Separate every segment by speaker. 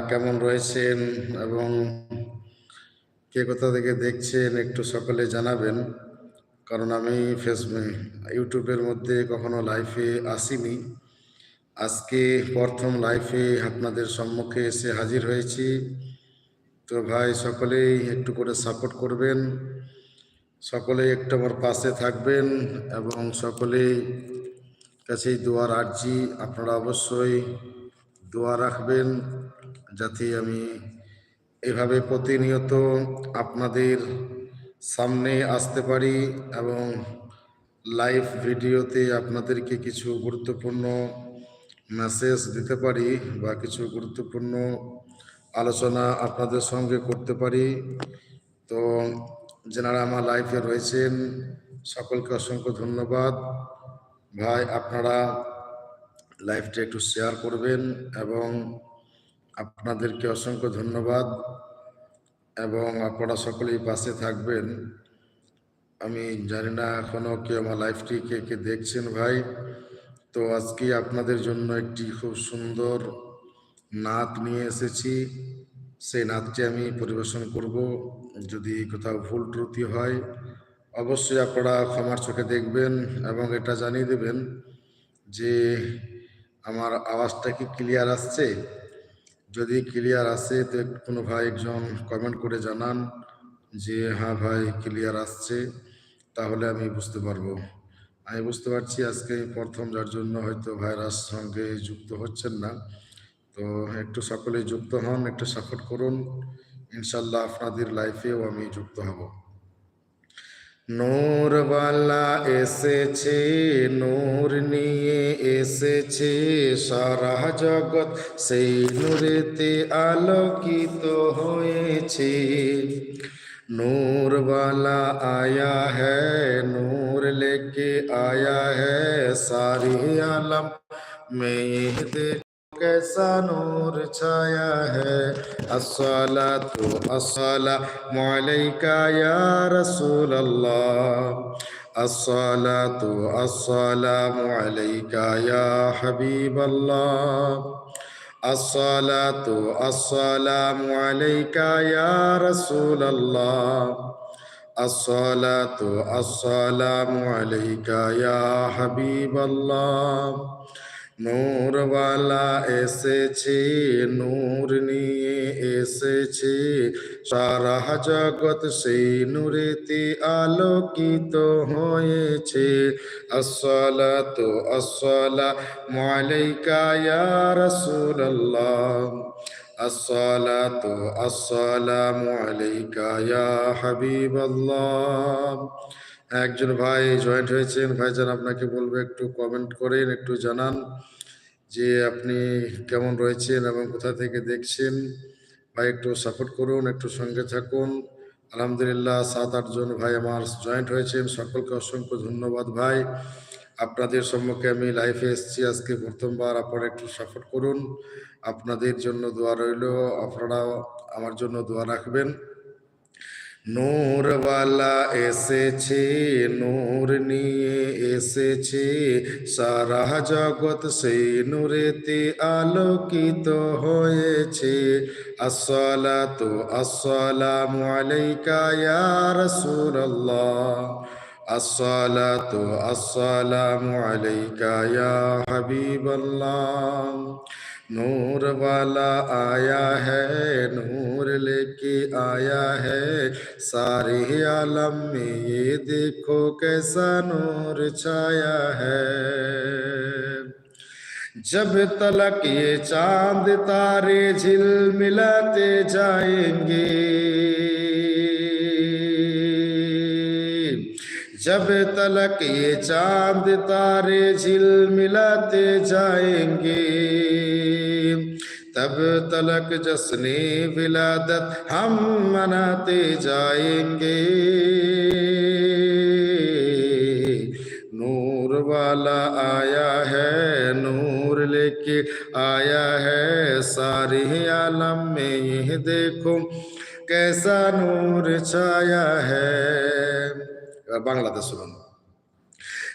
Speaker 1: কেমন রয়েছেন এবং কে কোথা থেকে দেখছেন একটু সকলে জানাবেন, কারণ আমি ফেসবুক ইউটিউবের মধ্যে কখনো লাইফে আসিনি। আজকে প্রথম লাইফে আপনাদের সম্মুখে এসে হাজির হয়েছি। তো ভাই, সকলেই একটু করে সাপোর্ট করবেন। সকলেই একটু আমার পাশে থাকবেন এবং সকলেই কাছেই দোয়ার আর্জি। আপনারা অবশ্যই দোয়া রাখবেন। যাতে আমি এভাবে প্রতিনিয়ত আপনাদের সামনে আসতে পারি এবং লাইভ ভিডিওতে আপনাদেরকে কিছু গুরুত্বপূর্ণ মেসেজ দিতে পারি বা কিছু গুরুত্বপূর্ণ আলোচনা আপনাদের সঙ্গে করতে পারি। তো যেনারা আমার লাইফে রয়েছেন, সকলকে অসংখ্য ধন্যবাদ। ভাই, আপনারা লাইভটা একটু শেয়ার করবেন এবং আপনাদেরকে অসংখ্য ধন্যবাদ এবং আপনারা সকলেই পাশে থাকবেন। আমি জানি না এখনও কেউ আমার লাইফটি কে কে দেখছেন ভাই। তো আজকে আপনাদের জন্য একটি খুব সুন্দর নাচ নিয়ে এসেছি। সেই নাচটি আমি পরিবেশন করব। যদি কোথাও ভুল ত্রুটি হয়, অবশ্যই আপনারা ক্ষমার চোখে দেখবেন এবং এটা জানিয়ে দেবেন যে আমার আওয়াজটা কি ক্লিয়ার আসছে? যদি ক্লিয়ার আসে, তো কোনো ভাই একজন কমেন্ট করে জানান যে হ্যাঁ ভাই ক্লিয়ার আসছে, তাহলে আমি বুঝতে পারব। আমি বুঝতে পারছি আজকে প্রথম যার জন্য হয়তো ভাইরাস সঙ্গে যুক্ত হচ্ছেন না। তো একটু সকলে যুক্ত হন, একটু সাপোর্ট করুন। ইনশাল্লাহ আপনাদের লাইফেও আমি যুক্ত হব। নূরবালা এসেছে, নূর নিয়ে এসেছে সারা জগৎ। সেই নূরেতে আলোকিত হয়েছে। নূরবালা আয়া হ্যায়, নূর লেকে আয়া হ্যায়, সারি আলম মেয়ে कैसा नूर छाया है अस्सला तो अस्सला मौलिका या रसूल अल्लाह अस्सला तो अस्सला मौलिका या हबीब अल्लाह الصلاة السلام عليك يا رسول الله الصلاة السلام عليك يا حبيب الله নূরওয়ালা এসেছে, নূর নিয়ে এসেছে। সারা জগৎ সেই নূরেতে আলোকিত হয়েছে। আসসালাতু আসসালামু আলাইকা ইয়া রাসূলুল্লাহ। আসসালাতু আসসালামু আলাইকা ইয়া হাবিবাল্লাহ। একজন ভাই জয়েন্ট হয়েছেন। ভাইজান আপনাকে বলব একটু কমেন্ট করেন, একটু জানান যে আপনি কেমন রয়েছেন এবং কোথা থেকে দেখছেন। ভাই, একটু সাপোর্ট করুন, একটু সঙ্গে থাকুন। আলহামদুলিল্লাহ, সাত আটজন ভাই আমার জয়েন্ট হয়েছেন। সকলকে অসংখ্য ধন্যবাদ ভাই। আপনাদের সম্মুখে আমি লাইফে এসেছি। আজকে প্রথমবার আপনারা একটু সাপোর্ট করুন। আপনাদের জন্য দোয়া রইল। আপনারা আমার জন্য দোয়া রাখবেন। নূরওয়ালা এসেছে, নূর নিয়ে এসেছে। সারা জগৎ সেই নূরেতে আলোকিত হয়েছে। আসসালাতু আসসালামু আলাইকা ইয়া রাসূলুল্লাহ। আসসালাতু আসসালামু আলাইকা नूर वाला आया है, नूर लेके आया है। सारे आलम में ये देखो कैसा नूर छाया है। जब तलक ये चाँद तारे झिल मिलाते जाएँगे, जब तलक ये चाँद तारे झिल मिलाते जाएँगे। तब तलक जसने विलादत हम मनाते जाएँगे। नूर वाला आया है, नूर लेके आया है, सारे आलम में यह देखो कैसा नूर छाया है। बांग्लादेश सुनो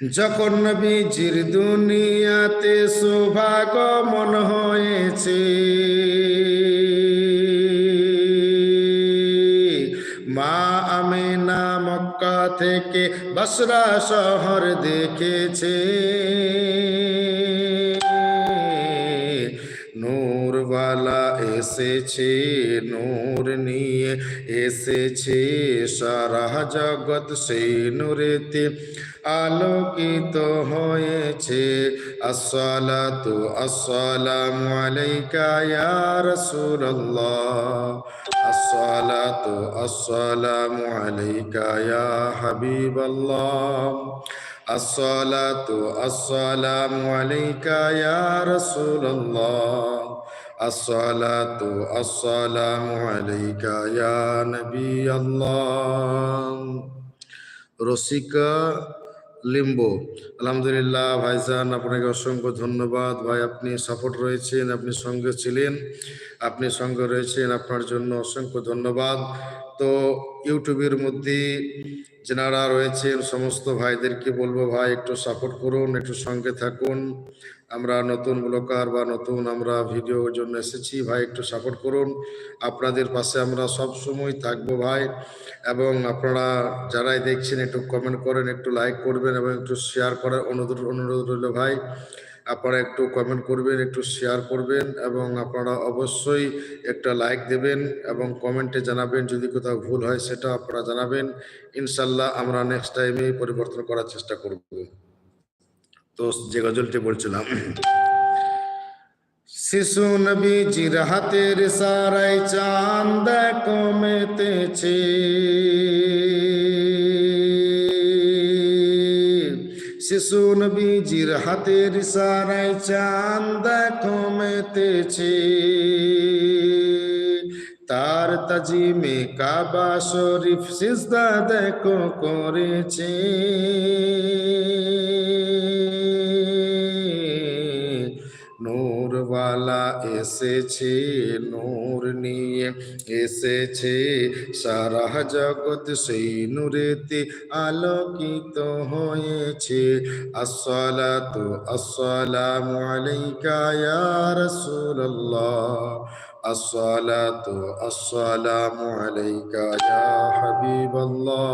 Speaker 1: যখন নবীজির দুনিয়াতে মন হয়েছে, মা আমিনা মক্কা থেকে বসরা শহর দেখেছে। নূরওয়ালা এসেছে, নূর নিয়ে এসেছে, সারা জগৎ সেই নূরেতে আলোকিত হয়েছে। আসসালাতু আসসালামু আলাইকা ইয়া রাসূলুল্লাহ। আসসালাতু আসসালামু আলাইকা ইয়া হাবিবাল্লাহ। আসসালাতু আসসালামু আলাইকা ইয়া রাসূলুল্লাহ। আসসালাতু আসসালামু আলাইকা ইয়া নবী আল্লাহ। রসিকা লিম্বো। আলহামদুলিল্লাহ ভাইজান আপনাকে অসংখ্য ধন্যবাদ। ভাই, আপনি সাপোর্ট রয়েছেন, আপনি সঙ্গে ছিলেন, আপনি সঙ্গে রয়েছেন, আপনার জন্য অসংখ্য ধন্যবাদ। তো ইউটিউবের মধ্যে যেনারা রয়েছেন, সমস্ত ভাইদেরকে বলব ভাই, একটু সাপোর্ট করুন, একটু সঙ্গে থাকুন। আমরা নতুন ব্লকার বা নতুন আমরা ভিডিওর জন্য এসেছি। ভাই, একটু সাপোর্ট করুন। আপনাদের পাশে আমরা সব সময় থাকব ভাই। এবং আপনারা যারাই দেখছেন, একটু কমেন্ট করেন, একটু লাইক করবেন এবং একটু শেয়ার করার অনুরোধ অনুরোধ রইল ভাই। আপনারা একটু কমেন্ট করবেন, একটু শেয়ার করবেন এবং আপনারা অবশ্যই একটা লাইক দেবেন এবং কমেন্টে জানাবেন। যদি কোথাও ভুল হয়, সেটা আপনারা জানাবেন। ইনশাল্লাহ আমরা নেক্সট টাইমে পরিবর্তন করার চেষ্টা করব। তো যে গজলটি বলছিলাম শিশু নবীজির হাতের সারাই চাঁদ কমেতেছে। শিশু নবীজির হাতের সারাই চাঁদ কমেতেছে। তার তাজিমে কাবা শরীফ সিজদা দেখো করেছে। ওয়ালা এসেছে নূর নিয়ে এসেছে সারা জগৎ সেই নূরেতে আলোকিত হয়েছে আসলা তো আসলা আলাইকায়া সুরল্লা আসলা তো আসলা আলাইকায়া হাবিবল্লা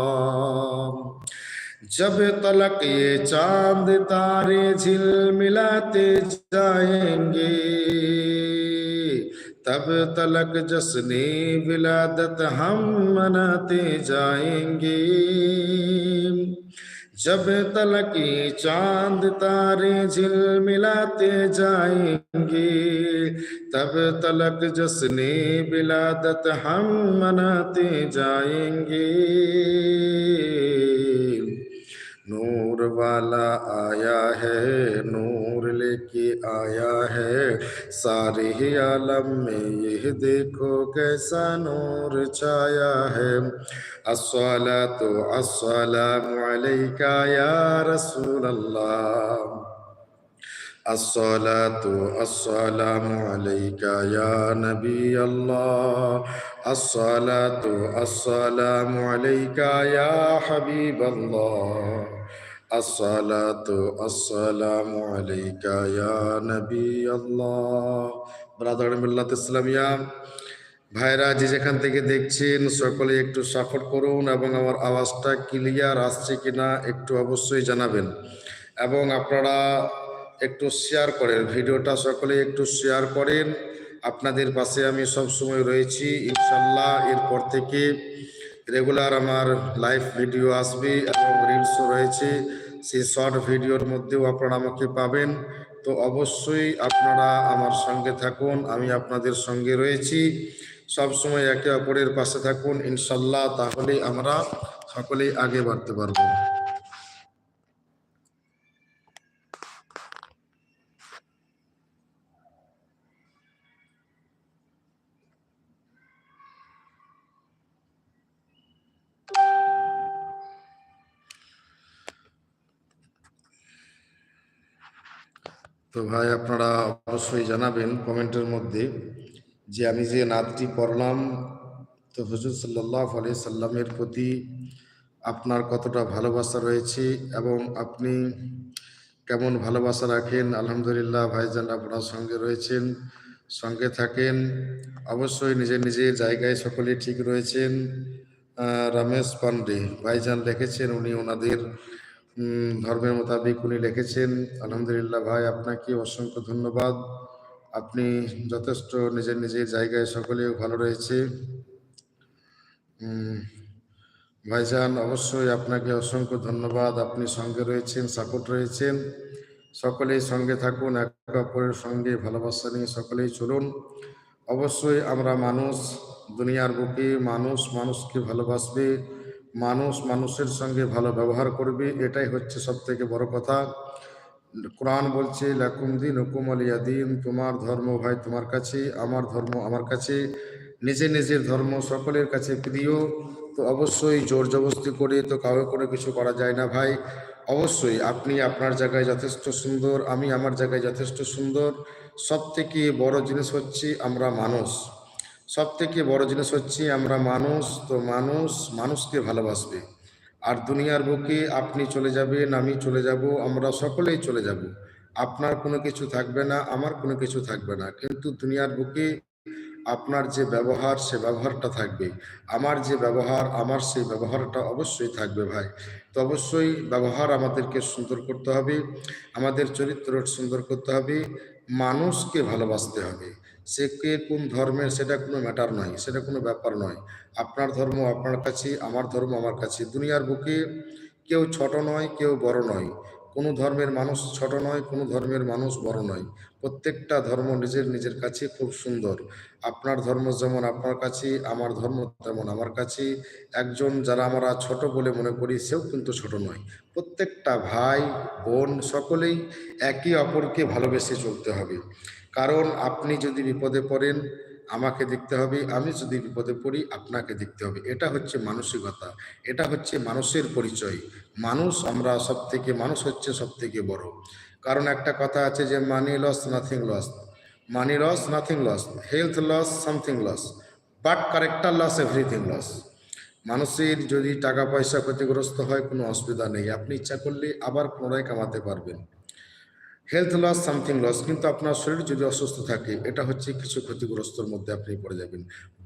Speaker 1: जब तलक ये चाँद तारे झिलमिलाते जाएँगे, तब तलक जश्ने विलादत हम मनाते जाएँगे। जब तलक ये चाँद तारे झिलमिलाते जाएँगे, तब तलक जश्ने विलादत हम मनाते जाएँगे। सारे ही आलम में यह देखो कैसा नूर छाया है अस्सलातु अस्सलामु अलैका या रसूल अल्लाह الصلاة السلام عليك يا نبي الله الصلاة السلام عليك يا حبيب الله الصلاة السلام عليك يا نبي الله ব্রাদার মিল্লাত ইসলামিয়া ভাইরা যে যেখান থেকে দেখছেন সকলে একটু সাপোর্ট করুন এবং আমার আওয়াজটা ক্লিয়ার আসছে কিনা একটু অবশ্যই জানাবেন এবং আপনারা একটু শেয়ার করেন ভিডিওটা সকলে একটু শেয়ার করেন আপনাদের পাশে আমি সব সময় রয়েছি ইনশাল্লাহ এরপর থেকে রেগুলার আমার লাইভ ভিডিও আসবে এবং রিলসও রয়েছে সেই শর্ট ভিডিওর মধ্যেও আপনারা আমাকে পাবেন। তো অবশ্যই আপনারা আমার সঙ্গে থাকুন, আমি আপনাদের সঙ্গে রয়েছি। সব সময় একে অপরের পাশে থাকুন, ইনশাল্লাহ তাহলে আমরা সকলেই আগে বাড়তে পারব। তো ভাই, আপনারা অবশ্যই জানাবেন কমেন্টের মধ্যে যে আমি যে নাতটি পড়লাম, তো হুজুর সাল্লাহ আলি সাল্লামের প্রতি আপনার কতটা ভালোবাসা রয়েছে এবং আপনি কেমন ভালোবাসা রাখেন? আলহামদুলিল্লাহ ভাইজান আপনার সঙ্গে রয়েছেন, সঙ্গে থাকেন। অবশ্যই নিজের নিজের জায়গায় সকলে ঠিক রয়েছেন। রমেশ পান্ডে ভাইজান লিখেছেন উনি ওনাদের ধর্মের মোতাবেক উনি লিখেছেন, আলহামদুলিল্লাহ ভাই, আপনাকে অসংখ্য ধন্যবাদ। আপনি যথেষ্ট নিজের নিজের জায়গায় সকলেও ভালো রয়েছে। ভাইজান, অবশ্যই আপনাকে অসংখ্য ধন্যবাদ। আপনি সঙ্গে রয়েছেন সাপোর্ট রয়েছেন। সকলেই সঙ্গে থাকুন, একে অপরের সঙ্গে ভালোবাসা নিয়ে সকলেই চলুন। অবশ্যই আমরা মানুষ, দুনিয়ার বুকে মানুষ, মানুষকে ভালোবাসবে। মানুষ মানুষের সঙ্গে ভালো ব্যবহার করবে, এটাই হচ্ছে সব থেকে বড় কথা। কোরআন বলছে, লাকুম দিন হুকুম আলিয়া দিন তোমার ধর্ম ভাই তোমার কাছে, আমার ধর্ম আমার কাছে নিজে নিজের ধর্ম সকলের কাছে প্রিয়। তো অবশ্যই জোর জবস্তি করে তো কাউকে করে কিছু করা যায় না ভাই। অবশ্যই আপনি আপনার জায়গায় যথেষ্ট সুন্দর, আমি আমার জায়গায় যথেষ্ট সুন্দর। সব থেকে বড় জিনিস হচ্ছে আমরা মানুষ। সব থেকে বড় জিনিস হচ্ছে আমরা মানুষ, তো মানুষ মানুষকে ভালোবাসবে। আর দুনিয়ার বুকে আপনি চলে যাবেন, আমি চলে যাব, আমরা সকলেই চলে যাব। আপনার কোনো কিছু থাকবে না, আমার কোনো কিছু থাকবে না। কিন্তু দুনিয়ার বুকে আপনার যে ব্যবহার, সে ব্যবহারটা থাকবে। আমার যে ব্যবহার, আমার সেই ব্যবহারটা অবশ্যই থাকবে ভাই। তো অবশ্যই ব্যবহার আমাদেরকে সুন্দর করতে হবে, আমাদের চরিত্র সুন্দর করতে হবে, মানুষকে ভালোবাসতে হবে। সে কে কোন ধর্মের সেটা কোনো ম্যাটার নয়, সেটা কোনো ব্যাপার নয়। আপনার ধর্ম আপনার কাছে, আমার ধর্ম আমার কাছে। দুনিয়ার বুকে কেউ ছোট নয়, কেউ বড় নয়। কোনো ধর্মের মানুষ ছোট নয়, কোনো ধর্মের মানুষ বড় নয়। প্রত্যেকটা ধর্ম নিজের নিজের কাছে খুব সুন্দর। আপনার ধর্ম যেমন আপনার কাছে আমার ধর্ম তেমন আমার কাছে একজন যারা আমরা ছোট বলে মনে করি, সেও কিন্তু ছোট নয়। প্রত্যেকটা ভাই, বোন সকলেই একে অপরকে ভালোবেসে চলতে হবে। কারণ আপনি যদি বিপদে পড়েন, আমাকে দেখতে হবে, আমি যদি বিপদে পড়ি, আপনাকে দেখতে হবে। এটা হচ্ছে মানসিকতা, এটা হচ্ছে মানুষের পরিচয়। মানুষ আমরা সব থেকে মানুষ হচ্ছে সব থেকে বড়। কারণ একটা কথা আছে যে money loss nothing loss money loss nothing loss health loss something loss but character loss everything loss মানুষের যদি টাকা পয়সা ক্ষতিগ্রস্ত হয়, কোনো অসুবিধা নেই। আপনি ইচ্ছা করলে আবার পুনরায় কামাতে পারবেন। হেলথ লস সামথিং লস কিন্তু আপনার শরীর যদি অসুস্থ থাকে, এটা হচ্ছে কিছু ক্ষতিগ্রস্তর মধ্যে আপনি পড়ে যাবেন।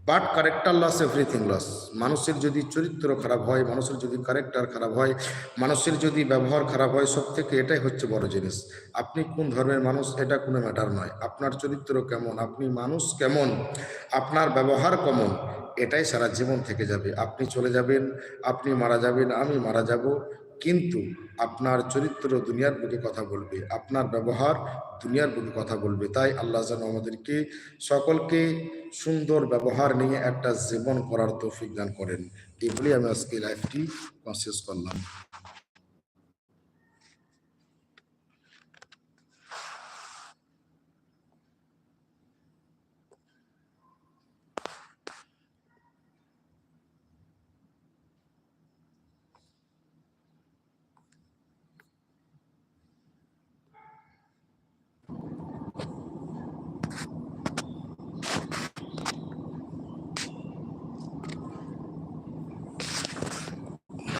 Speaker 1: But character loss everything loss মানুষের যদি চরিত্র খারাপ হয়, মানুষের যদি ক্যারেক্টার খারাপ হয়, মানুষের যদি ব্যবহার খারাপ হয় সব থেকে এটাই হচ্ছে বড় জিনিস। আপনি কোন ধর্মের মানুষ, এটা কোনো ম্যাটার নয়। আপনার চরিত্র কেমন, আপনি মানুষ কেমন, আপনার ব্যবহার কেমন, এটাই সারা জীবন থেকে যাবে। আপনি চলে যাবেন, আপনি মারা যাবেন, আমি মারা যাব কিন্তু আপনার চরিত্র দুনিয়ার বুকে কথা বলবে, আপনার ব্যবহার দুনিয়ার বুকে কথা বলবে। তাই আল্লাহ যেন আমাদেরকে সকলকে সুন্দর ব্যবহার নিয়ে একটা জীবন করার তৌফিক দান করেন। এগুলি আমি আজকে লাইফটি কনসিয়াস করলাম।